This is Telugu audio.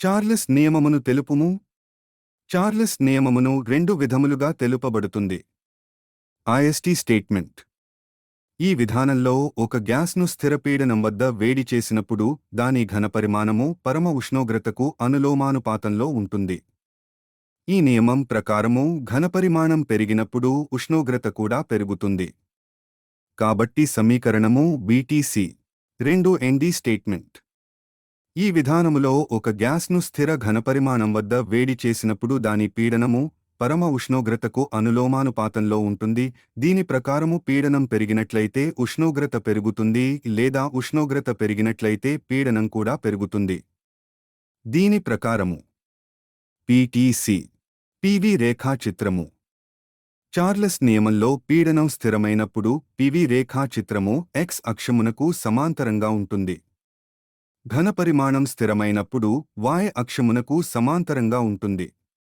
చార్లెస్ నియమమును తెలుపుము? చార్లెస్ నియమమును రెండు విధములుగా తెలుపబడుతుంది. IST statement. ఈ విధానంలో ఒక గ్యాస్ను స్థిరపీడనం వద్ద వేడి చేసినప్పుడు దాని ఘనపరిమాణము పరమ ఉష్ణోగ్రతకు అనులోమానుపాతంలో ఉంటుంది. ఈ నియమం ప్రకారము ఘనపరిమాణం పెరిగినప్పుడు ఉష్ణోగ్రత కూడా పెరుగుతుంది. కాబట్టి సమీకరణము బీటీసీ రెండు ఎన్డీ స్టేట్మెంట్. ఈ విధానములో ఒక గ్యాస్ను స్థిర ఘనపరిమాణం వద్ద వేడి చేసినప్పుడు దాని పీడనము పరమ ఉష్ణోగ్రతకు అనులోమానుపాతంలో ఉంటుంది. దీని ప్రకారము పీడనం పెరిగినట్లయితే ఉష్ణోగ్రత పెరుగుతుంది లేదా ఉష్ణోగ్రత పెరిగినట్లయితే పీడనం కూడా పెరుగుతుంది. దీని ప్రకారము పిటిసి పివి రేఖాచిత్రము. చార్లెస్ నియమంలో పీడనం స్థిరమైనప్పుడు పివి రేఖాచిత్రము ఎక్స్ అక్షమునకు సమాంతరంగా ఉంటుంది. ఘనపరిమాణం స్థిరమైనప్పుడు y అక్షమునకు సమాంతరంగా ఉంటుంది.